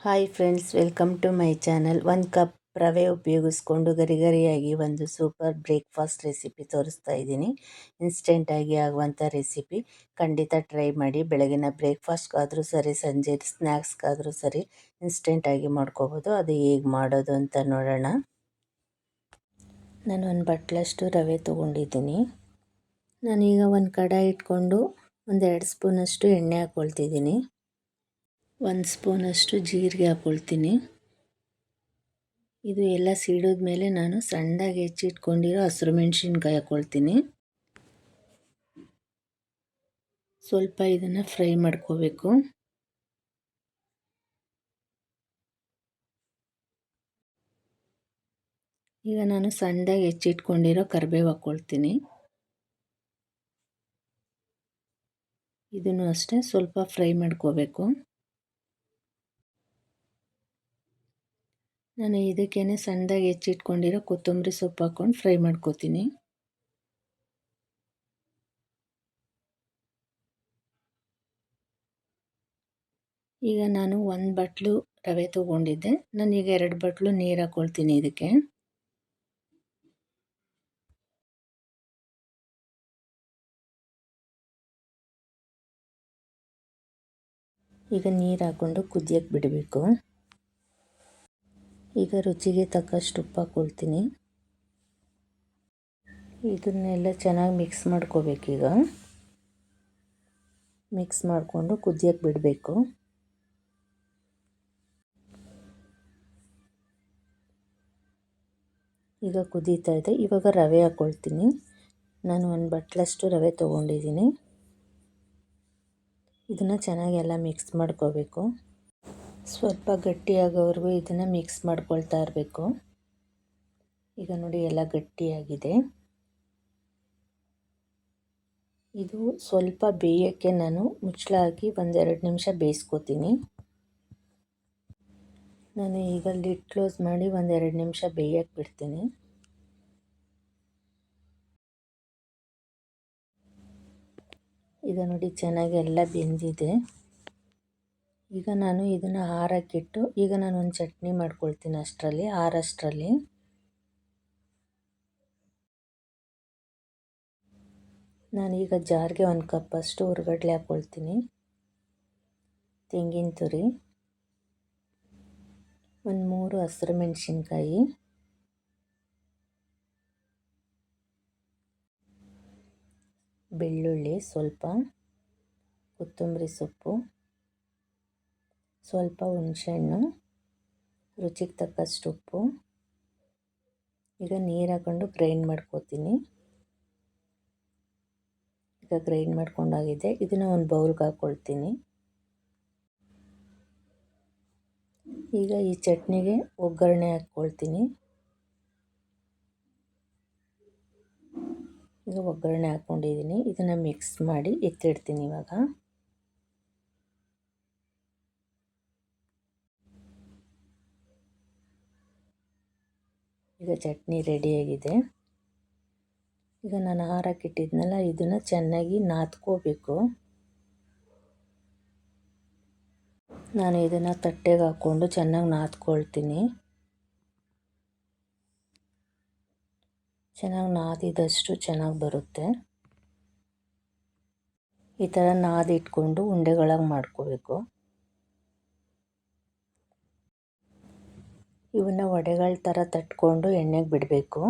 hi friends welcome to my channel ಒಂದು cup ರವೆ ಉಪಯೋಗಿಸ್ಕೊಂಡು ಗರಿ ಗರಿಯಾಗಿ ಒಂದು ಸೂಪರ್ ಬ್ರೇಕ್ಫಾಸ್ಟ್ ರೆಸಿಪಿ ತೋರಿಸ್ತಾ ಇದ್ದೀನಿ. ಇನ್ಸ್ಟೆಂಟಾಗಿ ಆಗುವಂಥ ರೆಸಿಪಿ ಖಂಡಿತ ಟ್ರೈ ಮಾಡಿ. ಬೆಳಗಿನ ಬ್ರೇಕ್ಫಾಸ್ಟ್ಗಾದರೂ ಸರಿ, ಸಂಜೆ ಸ್ನ್ಯಾಕ್ಸ್ಗಾದರೂ ಸರಿ ಇನ್ಸ್ಟೆಂಟಾಗಿ ಮಾಡ್ಕೋಬೋದು. ಅದು ಹೇಗೆ ಮಾಡೋದು ಅಂತ ನೋಡೋಣ. ನಾನು ಒಂದು ಬಟ್ಲಷ್ಟು ರವೆ ತೊಗೊಂಡಿದ್ದೀನಿ. ನಾನೀಗ ಒಂದು ಕಡಾಯಿ ಇಟ್ಕೊಂಡು ಒಂದೆರಡು ಸ್ಪೂನಷ್ಟು ಎಣ್ಣೆ ಹಾಕ್ಕೊಳ್ತಿದ್ದೀನಿ ಒಂದು ಸ್ಪೂನಷ್ಟು ಜೀರಿಗೆ ಹಾಕ್ಕೊಳ್ತೀನಿ ಇದು ಎಲ್ಲ ಸಿಡಿದ ಮೇಲೆ ನಾನು ಸಣ್ಣದಾಗಿ ಹೆಚ್ಚಿಟ್ಕೊಂಡಿರೋ ಹಸಿರು ಮೆಣಸಿನ್ಕಾಯಿ ಹಾಕ್ಕೊಳ್ತೀನಿ ಸ್ವಲ್ಪ ಇದನ್ನು ಫ್ರೈ ಮಾಡ್ಕೋಬೇಕು. ಈಗ ನಾನು ಸಣ್ಣದಾಗಿ ಹೆಚ್ಚಿಟ್ಕೊಂಡಿರೋ ಕರಿಬೇವು ಹಾಕ್ಕೊಳ್ತೀನಿ ಇದನ್ನು ಅಷ್ಟೇ ಸ್ವಲ್ಪ ಫ್ರೈ ಮಾಡ್ಕೋಬೇಕು. ನಾನು ಇದಕ್ಕೇ ಸಣ್ಣದಾಗಿ ಹೆಚ್ಚಿಟ್ಕೊಂಡಿರೋ ಕೊತ್ತಂಬರಿ ಸೊಪ್ಪು ಹಾಕ್ಕೊಂಡು ಫ್ರೈ ಮಾಡ್ಕೋತೀನಿ. ಈಗ ನಾನು ಒಂದು ಬಟ್ಲು ರವೆ ತೊಗೊಂಡಿದ್ದೆ. ನಾನೀಗ ಎರಡು ಬಟ್ಲು ನೀರು ಹಾಕ್ಕೊಳ್ತೀನಿ ಇದಕ್ಕೆ. ಈಗ ನೀರು ಹಾಕ್ಕೊಂಡು ಕುದಿಯಕ್ಕೆ ಬಿಡಬೇಕು. ಈಗ ರುಚಿಗೆ ತಕ್ಕಷ್ಟು ಉಪ್ಪು ಹಾಕ್ಕೊಳ್ತೀನಿ ಇದನ್ನೆಲ್ಲ ಚೆನ್ನಾಗಿ ಮಿಕ್ಸ್ ಮಾಡ್ಕೋಬೇಕೀಗ ಮಿಕ್ಸ್ ಮಾಡಿಕೊಂಡು ಕುದಿಯಕ್ಕೆ ಬಿಡಬೇಕು. ಈಗ ಕುದೀತಾ ಇದೆ. ಇವಾಗ ರವೆ ಹಾಕ್ಕೊಳ್ತೀನಿ ನಾನು ಒಂದು ಬಟ್ಲಷ್ಟು ರವೆ ತೊಗೊಂಡಿದ್ದೀನಿ. ಇದನ್ನು ಚೆನ್ನಾಗಿ ಎಲ್ಲ ಮಿಕ್ಸ್ ಮಾಡ್ಕೋಬೇಕು. ಸ್ವಲ್ಪ ಗಟ್ಟಿಯಾಗೋವರೆಗೂ ಇದನ್ನು ಮಿಕ್ಸ್ ಮಾಡ್ಕೊಳ್ತಾ ಇರಬೇಕು. ಈಗ ನೋಡಿ ಎಲ್ಲ ಗಟ್ಟಿಯಾಗಿದೆ. ಇದು ಸ್ವಲ್ಪ ಬೇಯೋಕ್ಕೆ ನಾನು ಮುಚ್ಚಳ ಹಾಕಿ ಒಂದೆರಡು ನಿಮಿಷ ಬೇಯಿಸ್ಕೋತೀನಿ. ನಾನು ಈಗ ಲಿಡ್ ಕ್ಲೋಸ್ ಮಾಡಿ ಒಂದೆರಡು ನಿಮಿಷ ಬೇಯಕ್ಕೆ ಬಿಡ್ತೀನಿ. ಈಗ ನೋಡಿ ಚೆನ್ನಾಗಿ ಎಲ್ಲ ಬೆಂದಿದೆ. ಈಗ ನಾನು ಇದನ್ನು ಹಾರಕ್ಕಿಟ್ಟು, ಈಗ ನಾನು ಒಂದು ಚಟ್ನಿ ಮಾಡ್ಕೊಳ್ತೀನಿ ಅಷ್ಟರಲ್ಲಿ ಆರಷ್ಟರಲ್ಲಿ ನಾನೀಗ ಜಾರ್ಗೆ ಒಂದು ಕಪ್ ಅಷ್ಟು ಹುರ್ಗಡ್ಲೆ ಹಾಕ್ಕೊಳ್ತೀನಿ ತೆಂಗಿನ ತುರಿ, ಒಂದು ಮೂರು ಹಸಿರು ಮೆಣಸಿನ್ಕಾಯಿ. ಬೆಳ್ಳುಳ್ಳಿ ಸ್ವಲ್ಪ, ಕೊತ್ತಂಬರಿ ಸೊಪ್ಪು. ಸ್ವಲ್ಪ ಹುಣಸೆಹಣ್ಣು, ರುಚಿಗೆ ತಕ್ಕಷ್ಟು ಉಪ್ಪು. ಈಗ ನೀರು ಹಾಕ್ಕೊಂಡು ಗ್ರೈಂಡ್ ಮಾಡ್ಕೋತೀನಿ. ಈಗ ಗ್ರೈಂಡ್ ಮಾಡ್ಕೊಂಡಾಗಿದೆ. ಇದನ್ನು ಒಂದು ಬೌಲ್ಗೆ ಹಾಕ್ಕೊಳ್ತೀನಿ ಈಗ ಈ ಚಟ್ನಿಗೆ ಒಗ್ಗರಣೆ ಹಾಕ್ಕೊಳ್ತೀನಿ ಈಗ ಒಗ್ಗರಣೆ ಹಾಕ್ಕೊಂಡಿದ್ದೀನಿ ಇದನ್ನು ಮಿಕ್ಸ್ ಮಾಡಿ ಎತ್ತಿಡ್ತೀನಿ ಇವಾಗ. ಈಗ ಚಟ್ನಿ ರೆಡಿಯಾಗಿದೆ ಈಗ ನಾನು ಹಾರಕ್ಕಿಟ್ಟಿದ್ನಲ್ಲ ಇದನ್ನು ಚೆನ್ನಾಗಿ ನಾದ್ಕೋಬೇಕು. ನಾನು ಇದನ್ನು ತಟ್ಟೆಗೆ ಹಾಕ್ಕೊಂಡು ಚೆನ್ನಾಗಿ ನಾದ್ಕೊಳ್ತೀನಿ. ಚೆನ್ನಾಗಿ ನಾದಿದಷ್ಟು ಚೆನ್ನಾಗಿ ಬರುತ್ತೆ. ಈ ಥರ ನಾದಿಟ್ಕೊಂಡು ಉಂಡೆಗಳಾಗಿ ಮಾಡ್ಕೋಬೇಕು. ಇವನ್ನ ವಡೆಗಳ ಥರ ತಟ್ಕೊಂಡು ಎಣ್ಣೆಗೆ ಬಿಡಬೇಕು.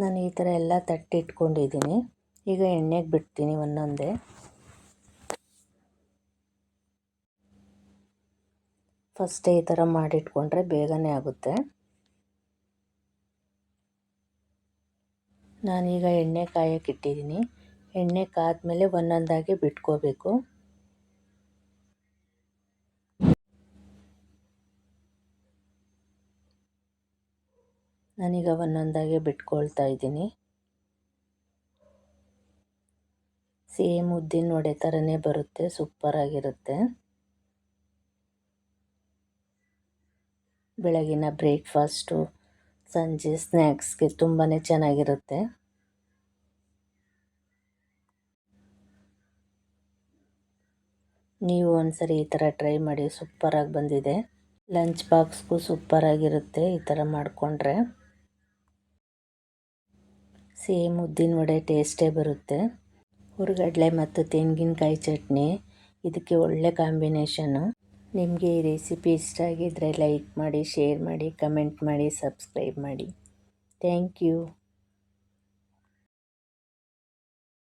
ನಾನು ಈ ಥರ ಎಲ್ಲ ತಟ್ಟಿಟ್ಕೊಂಡಿದ್ದೀನಿ. ಈಗ ಎಣ್ಣೆಗೆ ಬಿಡ್ತೀನಿ ಒಂದೊಂದೇ. ಫಸ್ಟೇ ಈ ಥರ ಮಾಡಿಟ್ಕೊಂಡ್ರೆ ಬೇಗನೆ ಆಗುತ್ತೆ. ನಾನೀಗ ಎಣ್ಣೆ ಕಾಯಕ್ಕಿಟ್ಟಿದ್ದೀನಿ ಎಣ್ಣೆ ಎಣ್ಣೆ ಕಾದ್ಮೇಲೆ ಒಂದೊಂದಾಗಿ ಬಿಟ್ಕೋಬೇಕು. ನಾನೀಗ ಒಂದೊಂದಾಗೆ ಬಿಟ್ಕೊಳ್ತಾ ಇದ್ದೀನಿ. ಸೇಮ್ ಉದ್ದಿನ ವಡೆ ಥರನೇ ಬರುತ್ತೆ ಸೂಪರಾಗಿರುತ್ತೆ ಬೆಳಗಿನ ಬ್ರೇಕ್ಫಾಸ್ಟು ಸಂಜೆ ಸ್ನ್ಯಾಕ್ಸ್ಗೆ ತುಂಬಾ ಚೆನ್ನಾಗಿರುತ್ತೆ. ನೀವು ಒಂದ್ಸರಿ ಈ ಥರ ಟ್ರೈ ಮಾಡಿ ಸೂಪರಾಗಿ ಬಂದಿದೆ. ಲಂಚ್ ಬಾಕ್ಸ್ಗೂ ಸೂಪರಾಗಿರುತ್ತೆ ಈ ಥರ ಮಾಡಿಕೊಂಡ್ರೆ. ಸೇಮ್ ಉದ್ದಿನ ವಡೆ ಟೇಸ್ಟೇ ಬರುತ್ತೆ. ಹುರ್ಗಡ್ಲೆ ಮತ್ತು ತೆಂಗಿನಕಾಯಿ ಚಟ್ನಿ, ಇದಕ್ಕೆ ಒಳ್ಳೆ ಕಾಂಬಿನೇಷನು ನಿಮಗೆ ಈ ರೆಸಿಪಿ ಇಷ್ಟ ಆಗಿದ್ದರೆ ಲೈಕ್ ಮಾಡಿ ಶೇರ್ ಮಾಡಿ ಕಮೆಂಟ್ ಮಾಡಿ ಸಬ್ಸ್ಕ್ರೈಬ್ ಮಾಡಿ. Thank you